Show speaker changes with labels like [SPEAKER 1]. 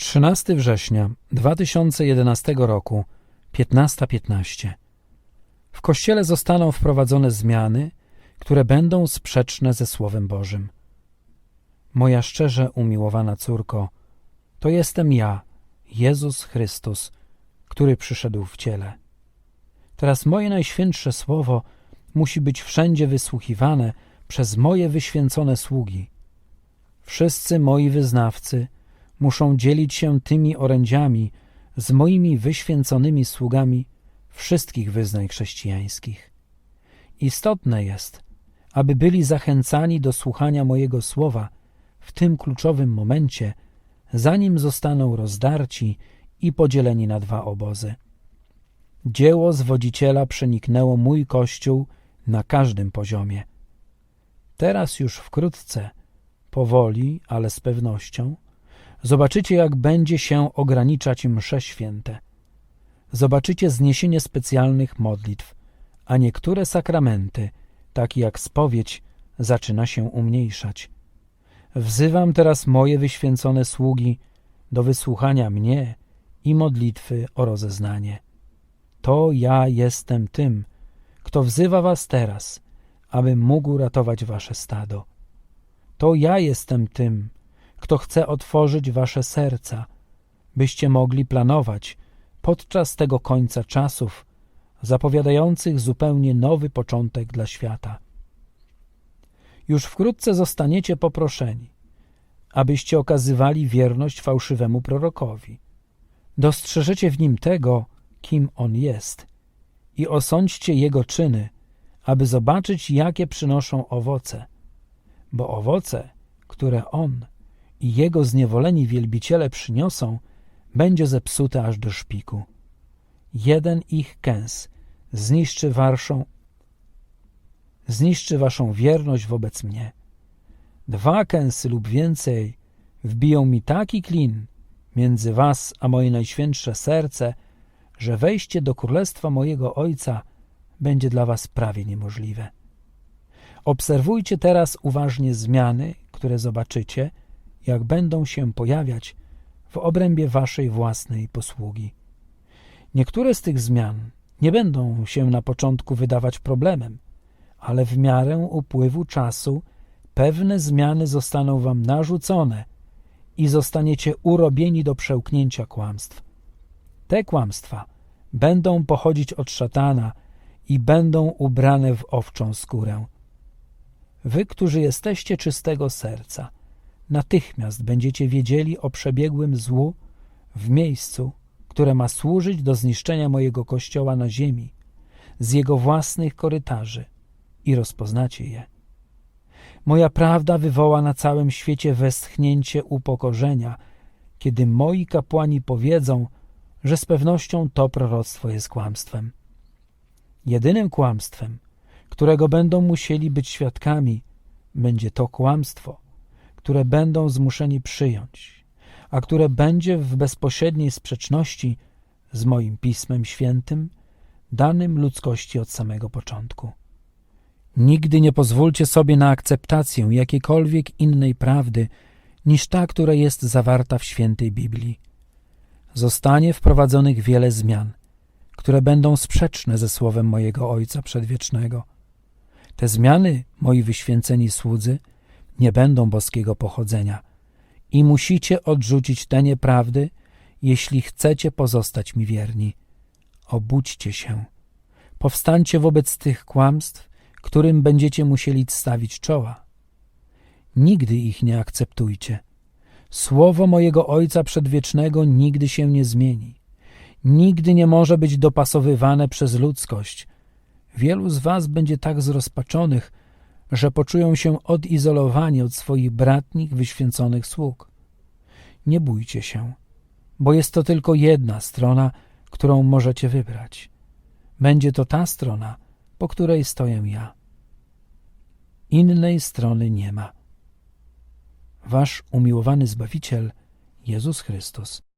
[SPEAKER 1] 13 września 2011 roku, 15.15. .15. W Kościele zostaną wprowadzone zmiany, które będą sprzeczne ze Słowem Bożym. Moja szczerze umiłowana córko, to jestem ja, Jezus Chrystus, który przyszedł w ciele. Teraz moje najświętsze słowo musi być wszędzie wysłuchiwane przez moje wyświęcone sługi. Wszyscy moi wyznawcy muszą dzielić się tymi orędziami z moimi wyświęconymi sługami wszystkich wyznań chrześcijańskich. Istotne jest, aby byli zachęcani do słuchania mojego słowa w tym kluczowym momencie, zanim zostaną rozdarci i podzieleni na dwa obozy. Dzieło zwodziciela przeniknęło mój kościół na każdym poziomie. Teraz już wkrótce, powoli, ale z pewnością, zobaczycie, jak będzie się ograniczać msze święte. Zobaczycie zniesienie specjalnych modlitw, a niektóre sakramenty, takie jak spowiedź, zaczyna się umniejszać. Wzywam teraz moje wyświęcone sługi do wysłuchania mnie i modlitwy o rozeznanie. To ja jestem tym, kto wzywa was teraz, abym mógł ratować wasze stado. To ja jestem tym, kto chce otworzyć wasze serca, byście mogli planować podczas tego końca czasów, zapowiadających zupełnie nowy początek dla świata. Już wkrótce zostaniecie poproszeni, abyście okazywali wierność fałszywemu prorokowi. Dostrzeżecie w nim tego, kim on jest i osądźcie jego czyny, aby zobaczyć, jakie przynoszą owoce, bo owoce, które on i jego zniewoleni wielbiciele przyniosą, będzie zepsute aż do szpiku. Jeden ich kęs zniszczy waszą, zniszczy waszą wierność wobec mnie. Dwa kęsy lub więcej wbiją mi taki klin między was a moje najświętsze serce, że wejście do królestwa mojego Ojca będzie dla was prawie niemożliwe. Obserwujcie teraz uważnie zmiany, które zobaczycie, jak będą się pojawiać w obrębie waszej własnej posługi. Niektóre z tych zmian nie będą się na początku wydawać problemem, ale w miarę upływu czasu pewne zmiany zostaną wam narzucone i zostaniecie urobieni do przełknięcia kłamstw. Te kłamstwa będą pochodzić od szatana i będą ubrane w owczą skórę. Wy, którzy jesteście czystego serca, natychmiast będziecie wiedzieli o przebiegłym złu w miejscu, które ma służyć do zniszczenia mojego kościoła na ziemi, z jego własnych korytarzy i rozpoznacie je. Moja prawda wywoła na całym świecie westchnięcie upokorzenia, kiedy moi kapłani powiedzą, że z pewnością to proroctwo jest kłamstwem. Jedynym kłamstwem, którego będą musieli być świadkami, będzie to kłamstwo, które będą zmuszeni przyjąć, a które będzie w bezpośredniej sprzeczności z moim Pismem Świętym, danym ludzkości od samego początku. Nigdy nie pozwólcie sobie na akceptację jakiejkolwiek innej prawdy niż ta, która jest zawarta w świętej Biblii. Zostanie wprowadzonych wiele zmian, które będą sprzeczne ze słowem mojego Ojca Przedwiecznego. Te zmiany, moi wyświęceni słudzy, nie będą boskiego pochodzenia i musicie odrzucić te nieprawdy, jeśli chcecie pozostać mi wierni. Obudźcie się. Powstańcie wobec tych kłamstw, którym będziecie musieli stawić czoła. Nigdy ich nie akceptujcie. Słowo mojego Ojca Przedwiecznego nigdy się nie zmieni. Nigdy nie może być dopasowywane przez ludzkość. Wielu z was będzie tak zrozpaczonych, że poczują się odizolowani od swoich bratnich, wyświęconych sług. Nie bójcie się, bo jest to tylko jedna strona, którą możecie wybrać. Będzie to ta strona, po której stoję ja. Innej strony nie ma. Wasz umiłowany Zbawiciel, Jezus Chrystus.